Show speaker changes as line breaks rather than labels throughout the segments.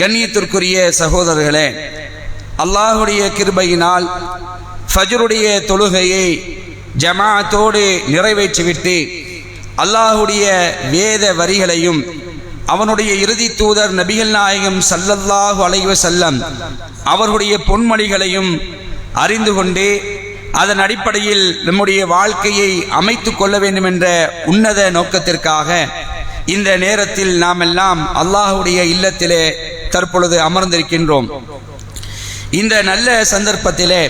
கண்ணியத்திற்குரிய சகோதரர்களே அல்லாஹுடைய கிருபையினால் ஃபஜ்ருடைய தொழுகையை ஜமாத்தோடு நிறைவேற்றிவிட்டு அல்லாஹுடைய வேத வரிகளையும் அவனுடைய இறுதி தூதர் நபிகள் நாயகம் சல்லல்லாஹு அலைவ செல்லம் அவர்களுடைய பொன்மொழிகளையும் அறிந்து கொண்டு அதன் அடிப்படையில் நம்முடைய வாழ்க்கையை அமைத்து கொள்ள வேண்டும் என்ற உன்னத நோக்கத்திற்காக இந்த நேரத்தில் நாம் எல்லாம் அல்லாஹுடைய இல்லத்திலே தற்பொழுது அமர்ந்திருக்கின்றோம். இந்த நல்ல சந்தர்ப்பத்திலே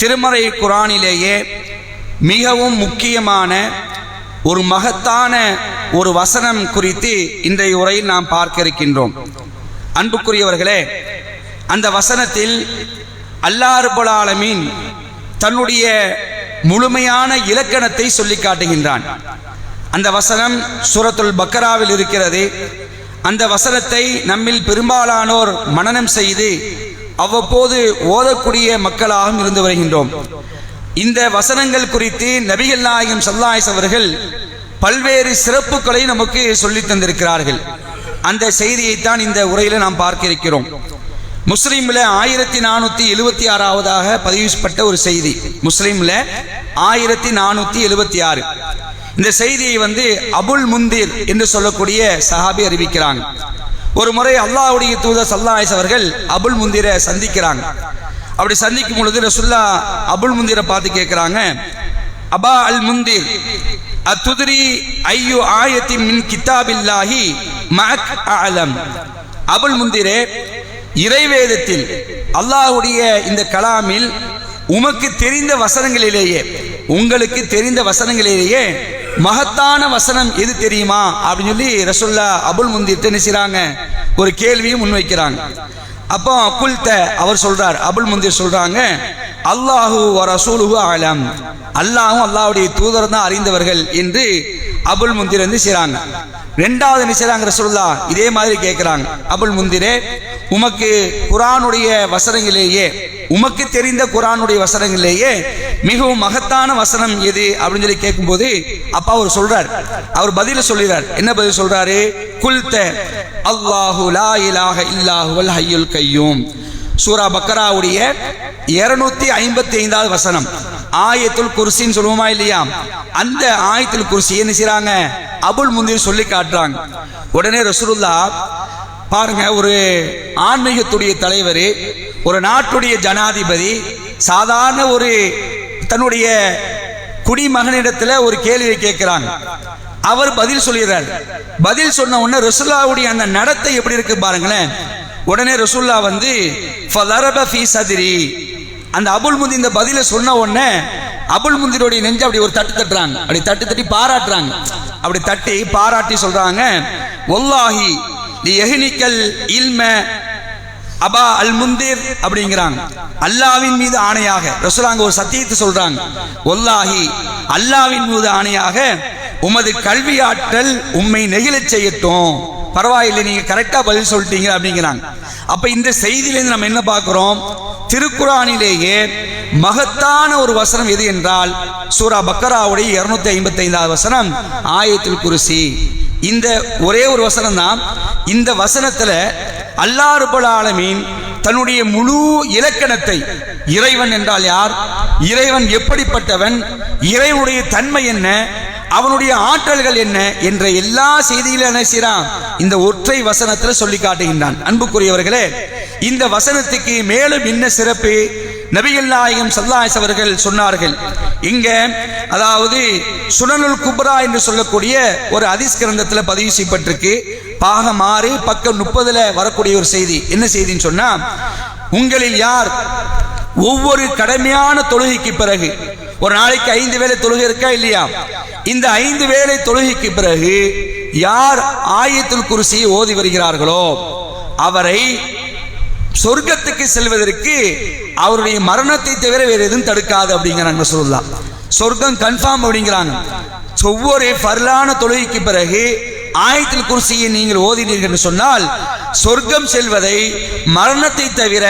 திருமறை குரானிலேயே மிகவும் முக்கியமான ஒரு மகத்தான ஒரு வசனம் குறித்து இன்றைய உரையில் நாம் பார்க்க இருக்கின்றோம் அன்புக்குரியவர்களே அந்த வசனத்தில் அல்லாஹ் தன்னுடைய முழுமையான இலக்கணத்தை சொல்லி காட்டுகின்றான் அந்த வசனம் சூரத்துல் பக்கராவில் இருக்கிறது. அந்த வசனத்தை நம்மில் பெரும்பாலானோர் மனனம் செய்து அவ்வப்போது ஓதக்கூடிய மக்களாகவும் இருந்து வருகின்றோம். இந்த வசனங்கள் குறித்து நபிகள் நாயகம் சல்லாய்ஸ் அவர்கள் பல்வேறு சிறப்புகளை நமக்கு சொல்லித் தந்திருக்கிறார்கள். அந்த செய்தியைத்தான் இந்த உரையில நாம் பார்க்க இருக்கிறோம். முஸ்லீம்ல ஆயிரத்தி நானூத்தி எழுபத்தி ஆறாவதாக பதிவுப்பட்ட ஒரு செய்தி. முஸ்லீம்ல ஆயிரத்தி நானூத்தி எழுபத்தி ஆறு. இந்த செய்தியை வந்து அபுல் முந்திர் என்று சொல்லக்கூடிய சஹாபி அறிவிக்கிறாங்க. ஒரு முறை அல்லாஹுடைய தூதர் சல்லாஹ் அவர்கள் அபுல் முந்திரை சந்திக்கிறாங்க. அப்படி சந்திக்கும் பொழுது ரசுல்லா அபுல் முந்திரை பார்த்து கேட்கிறாங்க அபா அல் முந்திர் அத்துதிரி ஐயோ ஆயத்தி மின் கித்தாபில்லாஹி மக் அலம் அபுல் முந்திரே இறைவேதத்தில் அல்லாஹுடைய இந்த கலாமில் உமக்கு தெரிந்த வசனங்களிலேயே உங்களுக்கு தெரிந்த வசனங்களிலேயே மகத்தான வசனம் எது தெரியுமா? அப்படின்னு சொல்லி ரசுல்லா அபுல் முந்திர் என்ன செய்கிறாங்க ஒரு கேள்வியும் முன்வைக்கிறாங்க. அப்போ குல்த அவர் சொல்றார் அபுல் முந்திர் சொல்றாங்க அல்லாஹு ரசூலுஹு ஆலம் அல்லாஹும் அல்லாஹ்வுடைய தூதர் தான் அறிந்தவர்கள் என்று அபுல் முந்திர் வந்து செய்கிறாங்க ரெண்டாவது என்ன செய்கிறாங்க ரசூலுல்லா? இதே மாதிரி கேட்கிறாங்க அபுல் முந்திரே உமக்கு குரானுடைய வசனங்களிலேயே உமக்கு தெரிந்த குரானுடைய வசனங்களிலேயே மிகவும் மகத்தான வசனம் எது அப்படின்னு சொல்லி கேட்கும்போது அப்பா அவர் சொல்றார். அவர் பதில சொல்லிறார் என்ன பதில் சொல்றாரு? குல்த அல்லாஹு லா இலாஹ இல்லாஹுவல் ஹையுல் கையூம். சூரா பக்கராவுடைய இருநூத்தி ஐம்பத்தி ஐந்தாவது வசனம். ஆயத்துல் குர்சின்னு சொல்லுவோமா இல்லையா? அந்த ஆயத்துல் குர்சி என்ன செய்யறாங்க அபுல் முந்திர் சொல்லி காட்டுறாங்க. உடனே ரசூலுல்லா பாருங்க ஒரு ஆன்மீகத்துடைய தலைவர் ஒரு நாட்டுடைய ஜனாதிபதி சாதாரண ஒரு தன்னுடைய குடிமகனிடத்துல ஒரு கேள்வியை கேட்கிறாங்க. அவர் பதில் சொல்லிடுறார். பதில் சொன்ன உடனே ரசுல்லாவுடைய அந்த நடத்தை எப்படி இருக்கு பாருங்களேன். உடனே ரசுல்லா வந்து சதிரி. அந்த அபுல் முந்தி இந்த பதில சொன்ன உடனே அபுல் முந்திரோடைய நெஞ்சு அப்படி ஒரு தட்டு தட்டுறாங்க. அப்படி தட்டு தட்டி பாராட்டுறாங்க. அப்படி தட்டி பாராட்டி சொல்றாங்க ஒல்லாஹி நீ எஹினிக்கல் இல்ம அபா அல் முந்தீர் அப்படிங்கிறாங்க. அல்லாவின் மீது ஆணையாக ரசுலாங்க ஒரு சத்தியத்தை சொல்றாங்க. ஒல்லாஹி அல்லாவின் மீது ஆணையாக உமது கல்வி ஆற்றல் உண்மை நெகிழச் செய்யட்டும். பரவாயில்லை நீங்க கரெக்டா பதில் சொல்லிட்டீங்க அப்படிங்கிறாங்க. அப்ப இந்த செய்தியிலிருந்து நம்ம என்ன பார்க்கிறோம்? திருக்குறானிலேயே மகத்தான ஒரு வசனம் எது என்றால் சூரா பக்கராவுடைய இருநூத்தி ஐம்பத்தி ஐந்தாவது வசனம் ஆயத்தில் குருசி. இந்த ஒரே ஒரு வசனம் தான் இந்த வசனத்துல அல்லாஹ் ஆலமீன் தன்னுடைய முழு இலக்கணத்தை இறைவன் என்றால் யார்? இறைவன் எப்படிப்பட்டவன்? இறைவனுடைய தன்மை என்ன? அவனுடைய ஆற்றல்கள் என்ன? என்ற எல்லா செய்தியிலும் என்ன செய்யறான் இந்த ஒற்றை வசனத்துல சொல்லி காட்டுகின்றான். அன்புக்குரியவர்களே இந்த வசனத்துக்கு மேலும் என்ன சிறப்பு? நபிகள் நாயகம் சல்லாஸ் அவர்கள் சொன்னார்கள். இங்க அதாவது சுனனுல் குப்ரா என்று சொல்லக்கூடிய ஒரு அதிஸ் கிரந்தத்தில் பதிவு செய்யப்பட்டிருக்கு. பாகம் ஆறு பக்கம் முப்பதுல வரக்கூடிய ஒரு செய்தி. என்ன செய்தின்னு சொன்னா உங்களில் யார் ஒவ்வொரு கடமையான தொழுகைக்கு பிறகு ஒரு நாளைக்கு ஐந்து வேலை தொழுகை இருக்கா இல்லையா? இந்த ஐந்து வேலை தொழுகைக்கு பிறகு யார் ஆயத்தில் குருசியை ஓதி வருகிறார்களோ அவரை சொர்க்கத்துக்கு செல்வதற்கு அவருடைய மரணத்தை தவிர வேறு எதுவும் தடுக்காது அப்படிங்கிறாங்க சொல்லலாம் சொர்க்கம் கன்ஃபார்ம் அப்படிங்கிறாங்க. ஒவ்வொரு பரலான தொழுகைக்கு பிறகு ஆயத்தில் குர்சியை நீங்கள் ஓதினீர்கள் என்று சொன்னால் சொர்க்கம் செல்வதை மரணத்தை தவிர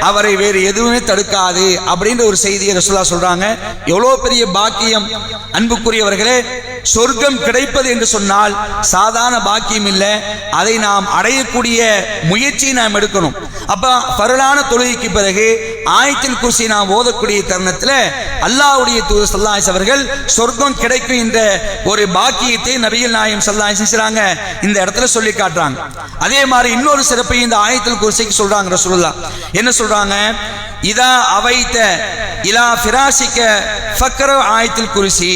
அவரை வேறு எதுவுமே தடுக்காது அப்படின்ற ஒரு செய்தியை ரசூலா சொல்றாங்க. எவ்வளோ பெரிய பாக்கியம். அன்புக்குரியவர்களே சொர்க்கம் கிடைப்பது என்று சொன்னால் சாதாரண பாக்கியம் இல்லை. அதை நாம் அடையக்கூடிய முயற்சியை நாம் எடுக்கணும். அப்ப பரலான தொழுகைக்கு பிறகு ஆயத்தில் குசி நாம் ஓதக்கூடிய தருணத்தில் அல்லாவுடைய தூது சல்லாஸ் அவர்கள் சொர்க்கம் கிடைக்கும் என்ற ஒரு பாக்கியத்தை நபிகள் நாயம் சல்லாய் செய்கிறாங்க இந்த இடத்துல சொல்லி காட்டுறாங்க. அதே மாதிரி இன்னொரு சிறப்பை இந்த ஆயத்தில் குர்சிக்கு சொல்றாங்க ரசூலுல்லாஹ். என்ன சொல்றாங்க? இதா அவைத்த இலா ஃபிராசிக்க ஃபக்கர ஆயத்தில் குர்சி.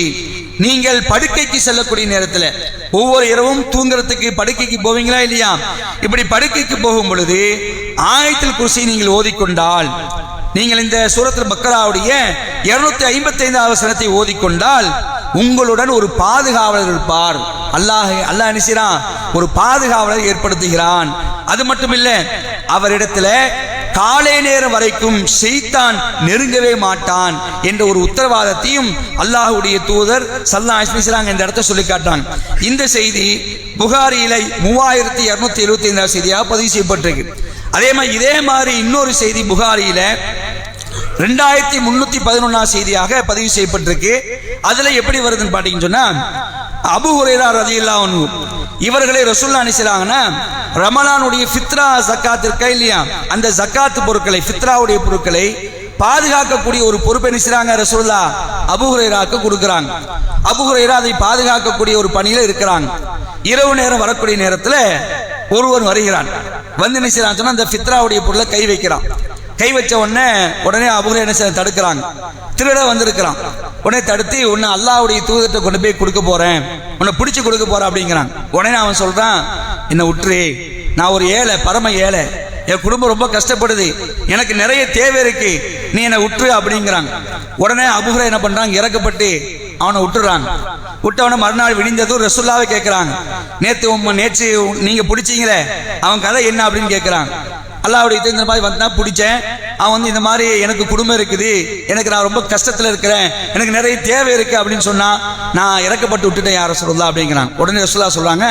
நீங்கள் படுக்கைக்கு செல்லக்கூடிய நேரத்தில் ஒவ்வொரு இரவும் தூங்குறதுக்கு படுக்கைக்கு போவீங்களா இல்லையா? இப்படி படுக்கைக்கு போகும் பொழுது ஆயத்தில் குர்சி நீங்கள் ஓதிக்கொண்டால் நீங்கள் இந்த சூரத்தில் மக்களாவுடைய இருநூத்தி ஐம்பத்தி ஐந்தாவது வசனத்தை ஓதிக்கொண்டால் உங்களுடன் ஒரு பாதுகாவலர் இருப்பார். அல்லாஹ் அல்லாஹ் நினைச்சான் ஒரு பாதுகாவலர் ஏற்படுத்துகிறான். அது மட்டும் இல்ல அவரிடத்துல காலை நேரம் வரைக்கும் செய்தான் நெருங்கவே மாட்டான் என்ற ஒரு உத்தரவாதத்தையும் அல்லாஹுடைய தூதர் சல்லா அஸ்மிஸ்லாங்க இந்த இடத்த சொல்லி காட்டாங்க இந்த செய்தி புகாரியில மூவாயிரத்தி இரநூத்தி எழுபத்தி ஐந்தாவது செய்தியாக பதிவு செய்யப்பட்டிருக்கு. அதே மாதிரி இதே மாதிரி இன்னொரு செய்தி புகாரியில ரெண்டாயிரத்தி முன்னூத்தி பதினொன்னாம் செய்தியாக பதிவு செய்யப்பட்டிருக்கு. அதுல எப்படி வருதுன்னு பாத்தீங்கன்னு சொன்னா அபு ஹுரேரா ரதி அன்ஹு. இவர்களை ரசுல்லா அனுப்பிச்சாங்கன்னா ரமலானுடைய ஃபித்ரா ஜக்காத் இருக்கா இல்லையா? அந்த ஜக்காத் பொருட்களை ஃபித்ராவுடைய பொருட்களை பாதுகாக்கக்கூடிய ஒரு பொறுப்பை நினைச்சாங்க ரசுல்லா அபு ஹுரைராக்கு கொடுக்குறாங்க. அபு ஹுரைரா அதை பாதுகாக்கக்கூடிய ஒரு பணியில இருக்கிறாங்க. இரவு நேரம் வரக்கூடிய நேரத்தில் ஒருவன் வருகிறான். வந்து என்ன சொன்னா அந்த ஃபித்ராவுடைய பொருளை கை வைக்கிறான். கை வச்ச உடனே உடனே அபுரை என்ன செய்ய தடுக்கிறாங்க. திருட வந்திருக்கிறான். உடனே தடுத்து உன்னை அல்லாவுடைய தூதத்தை கொண்டு போய் கொடுக்க போறேன். உன்னை பிடிச்சு கொடுக்க போறேன் அப்படிங்கிறான். உடனே அவன் சொல்றான் என்னை விட்டுரு. நான் ஒரு ஏழை பரம ஏழை. என் குடும்பம் ரொம்ப கஷ்டப்படுது. எனக்கு நிறைய தேவை இருக்கு. நீ என்னை விட்டுரு அப்படிங்கிறாங்க உடனே அபுஹரை என்ன பண்றாங்க இறக்கப்பட்டு அவனை விட்டுறாங்க விட்டவன மறுநாள் விடிந்ததும் ரசுல்லாவை கேட்கிறாங்க நேத்து உம்ம நேற்று நீங்க பிடிச்சீங்களே. அவன் கதை என்ன? அப்படின்னு கேட்கிறாங்க அல்லாவுடைய இந்த மாதிரி வந்தா பிடிச்சேன். அவன் வந்து இந்த மாதிரி எனக்கு குடும்பம் இருக்குது. எனக்கு நான் ரொம்ப கஷ்டத்தில் இருக்கிறேன். எனக்கு நிறைய தேவை இருக்குது அப்படின்னு சொன்னால் நான் இறக்கப்பட்டு விட்டுட்டேன் யார சொல்லலாம் அப்படிங்கிறான். உடனே ரசுல்லா சொல்கிறாங்க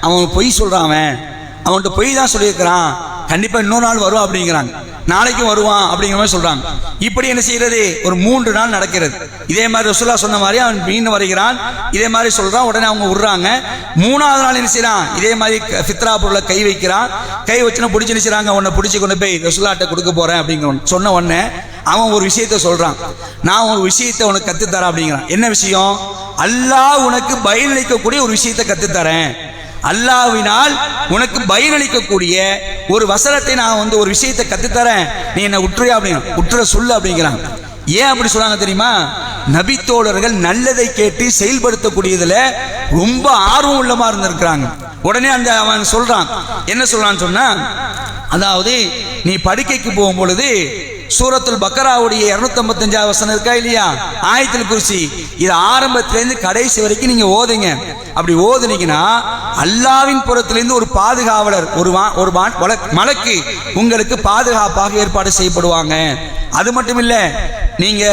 அவன் பொய் சொல்கிறான் அவன். அவன்கிட்ட பொய் தான் சொல்லியிருக்கிறான். கண்டிப்பாக இன்னொரு நாள் வரும் அப்படிங்கிறாங்க. நாளைக்கும் வருவான் அப்படிங்கிற மாதிரி சொல்றாங்க. இப்படி என்ன செய்யறது? ஒரு மூன்று நாள் நடக்கிறது. இதே மாதிரி ரசுல்லா சொன்ன மாதிரி அவன் மீண்டும் வருகிறான். இதே மாதிரி சொல்றான் உடனே அவங்க விடுறாங்க. மூணாவது நாள் என்ன செய்யறான்? இதே மாதிரி க- ஃபித்ரா பொருளை கை வைக்கிறான். கை வச்சுனா பிடிச்சி என்ன உன்னை பிடிச்சி கொண்டு போய் ரசுல்லாட்ட கொடுக்க போறேன் அப்படிங்கிற சொன்ன உடனே அவன் ஒரு விஷயத்த சொல்றான். நான் ஒரு விஷயத்தை உனக்கு கத்துத்தரேன் அப்படிங்கிறான். என்ன விஷயம்? அல்லாஹ் உனக்கு பயனளிக்கக்கூடிய ஒரு விஷயத்தை கத்துத்தரேன். அல்லாவினால் உனக்கு பயனளிக்கக்கூடிய ஒரு வசனத்தை நான் வந்து ஒரு விஷயத்தை கத்துத்தரேன். நீ என்ன உற்றுயா அப்படின்னு உற்றுற சொல்லு அப்படிங்கிறாங்க ஏன் அப்படி சொல்றாங்க தெரியுமா? நபித்தோழர்கள் நல்லதை கேட்டு செயல்படுத்தக்கூடியதுல ரொம்ப ஆர்வம் உள்ளமா இருந்திருக்கிறாங்க. உடனே அந்த அவன் சொல்றான். என்ன சொல்றான்னு சொன்னா அதாவது நீ படுக்கைக்கு போகும் பொழுது சூரத்துல் பக்கராவுடைய இருநூத்தம்பத்தஞ்சாவது வசனம் இருக்கா இல்லையா? ஆயத்தில் குறிச்சி இது ஆரம்பத்திலேருந்து கடைசி வரைக்கும் நீங்க ஓதுங்க. அப்படி ஓதுனீங்கன்னா அல்லாவின் புறத்திலிருந்து ஒரு பாதுகாவலர் ஒரு ஒரு மலக்கு உங்களுக்கு பாதுகாப்பாக ஏற்பாடு செய்யப்படுவாங்க. அது மட்டும் இல்லை நீங்க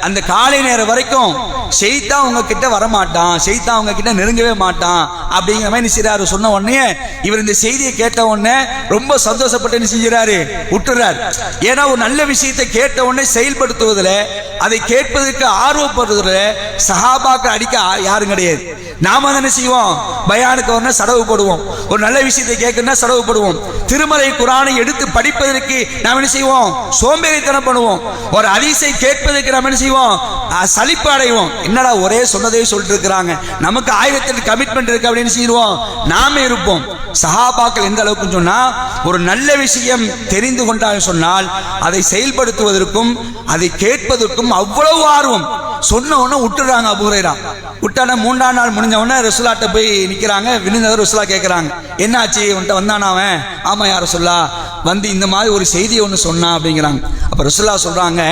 அந்த காலை நேரம் வரைக்கும் செய்தா உங்ககிட்ட வரமாட்டான் செய்தா உங்ககிட்ட நெருங்கவே மாட்டான் அப்படிங்கிற மாதிரி நினைச்சாரு சொன்ன உடனே இவர் இந்த செய்தியை கேட்ட உடனே ரொம்ப சந்தோஷப்பட்டு என்ன செஞ்சுறாரு? விட்டுறாரு ஏன்னா ஒரு நல்ல விஷயத்தை கேட்ட உடனே செயல்படுத்துவதில் அதை கேட்பதற்கு ஆர்வப்படுறதுல சஹாபாக்கள் அடிக்க யாரும் கிடையாது. நாம என்ன செய்வோம். பயானுக்கு வரணும் சடவு போடுவோம். ஒரு நல்ல விஷயத்தை கேட்கணும்னா சடவு போடுவோம். திருமலை குரானை எடுத்து படிப்பதற்கு நாம் என்ன செய்வோம்? சோம்பேறித்தனம் பண்ணுவோம். ஒரு அதிசை கேட்பதற்கு நம்ம என்ன செய்வோம்? சலிப்பு அடைவோம். என்னடா ஒரே சொன்னதே சொல்லிட்டு இருக்கிறாங்க நமக்கு ஆயிரத்தெட்டு கமிட்மெண்ட் இருக்கு அப்படின்னு செய்வோம்? நாம இருப்போம். சஹாபாக்கள் எந்த அளவுக்கு சொன்னா ஒரு நல்ல விஷயம் தெரிந்து கொண்டால் சொன்னால் அதை செயல்படுத்துவதற்கும் அதை கேட்பதற்கும் அவ்வளவு ஆர்வம். சொன்ன உடனே விட்டுறாங்க அபூரைரா விட்டான மூன்றாம் நாள் முடிஞ்ச உடனே ரசுலாட்ட போய் நிக்கிறாங்க. விழுந்தவர் ரசுலா கேட்குறாங்க என்னாச்சு? உன்கிட்ட வந்தானா அவன்? ஆமா யார் ருசுல்லா வந்து இந்த மாதிரி ஒரு செய்தி ஒன்று சொன்னான் அப்படிங்கிறாங்க. அப்போ ரசுல்லா சொல்கிறாங்க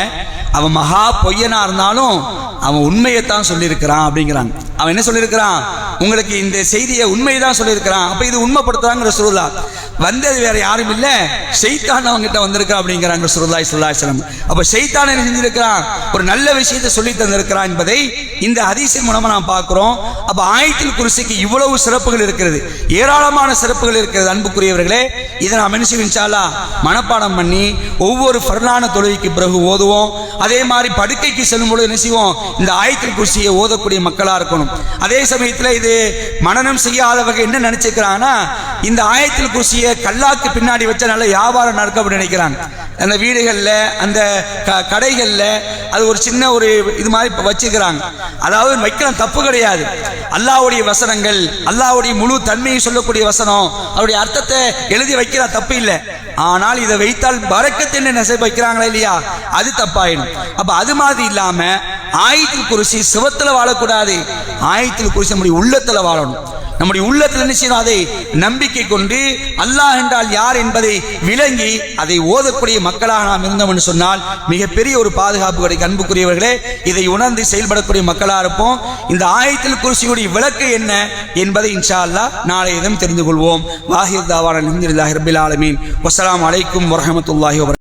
அவன் மகா பொய்யனா இருந்தாலும் அவன் உண்மையைத்தான் சொல்லியிருக்கிறான் அப்படிங்கிறாங்க. அவன் என்ன சொல்லியிருக்கிறான்? உங்களுக்கு இந்த செய்தியை உண்மையை தான் சொல்லியிருக்கிறான். அப்போ இது உண்மைப்படுத்துறாங்கிற சுருலா வந்தது வேற யாரும் இல்லை. செய்தான் அவங்ககிட்ட வந்திருக்கா அப்படிங்கிறாங்க சுருல்லாய் சுல்லாசலம் அப்போ செய்தான் என்ன செஞ்சிருக்கிறான்? ஒரு நல்ல விஷயத்தை சொல்லி தந்திருக்கிறான் என்பதை இந்த அதிசயம் மூலமாக நாம் பார்க்குறோம். அப்போ ஆயத்தில் குருசிக்கு இவ்வளவு சிறப்புகள் இருக்கிறது. ஏராளமான சிறப்புகள் இருக்கிறது அன்புக்குரியவர்களே. இதை நாம் என்ன செய்வோம் மனப்பாடம் பண்ணி ஒவ்வொரு ஃபர்லான தொழுகைக்கு பிறகு ஓதுவோம். அதே மாதிரி படுக்கைக்கு செல்லும் பொழுது என்ன செய்வோம்? இந்த ஆயத்தில் குருசியை ஓதக்கூடிய மக்களா இருக்கணும். அதே சமயத்தில் இது மனநம் செய்யாதவங்க என்ன நினைச்சுக்கிறாங்கன்னா இந்த ஆயத்தில் குருசியை கல்லாக்கு பின்னாடி வச்ச நல்ல வியாபாரம் நடக்க அப்படின்னு நினைக்கிறாங்க. அந்த வீடுகளில் அந்த க- கடைகளில் அது ஒரு சின்ன ஒரு இது மாதிரி வச்சுக்கிறாங்க. வச்சிருக்கிறாங்க அதாவது வைக்கலாம் தப்பு கிடையாது. அல்லாஹ்வுடைய வசனங்கள் அல்லாவுடைய முழு தன்மையை சொல்லக்கூடிய வசனம் அவருடைய அர்த்தத்தை எழுதி வைக்கிறா தப்பு இல்லை. ஆனால் இதை வைத்தால் பறக்கத்தின்னு நெசை வைக்கிறாங்களா இல்லையா? அது தப்பாயிடும். அப்போ அது மாதிரி இல்லாமல் ஆயத்தில் குறிச்சி சிவத்தில் வாழக்கூடாது. ஆயத்தில் குறிச்சி நம்முடைய உள்ளத்துல வாழணும். நம்முடைய உள்ளத்தில் என்ன செய்யணும்? அதை நம்பிக்கை கொண்டு அல்லாஹ் என்றால் யார் என்பதை விளங்கி அதை ஓதக்கூடிய மக்களாக நாம் இருந்தோம் என்று சொன்னால் மிகப்பெரிய ஒரு பாதுகாப்பு கிடைக்கும். அன்புக்குரியவர்களே இதை உணர்ந்து செயல்படக்கூடிய மக்களாக இருப்போம். இந்த ஆயத்தில் குறிச்சியுடைய விளக்கு என்ன என்பதை இன்ஷா அல்லாஹ் நாளைய தினம் தெரிந்து கொள்வோம். வாஹிர் தாவான அலமதுல்லாஹி ரபில் ஆலமீன். அலைக்கும் வரமத்துல்லாஹி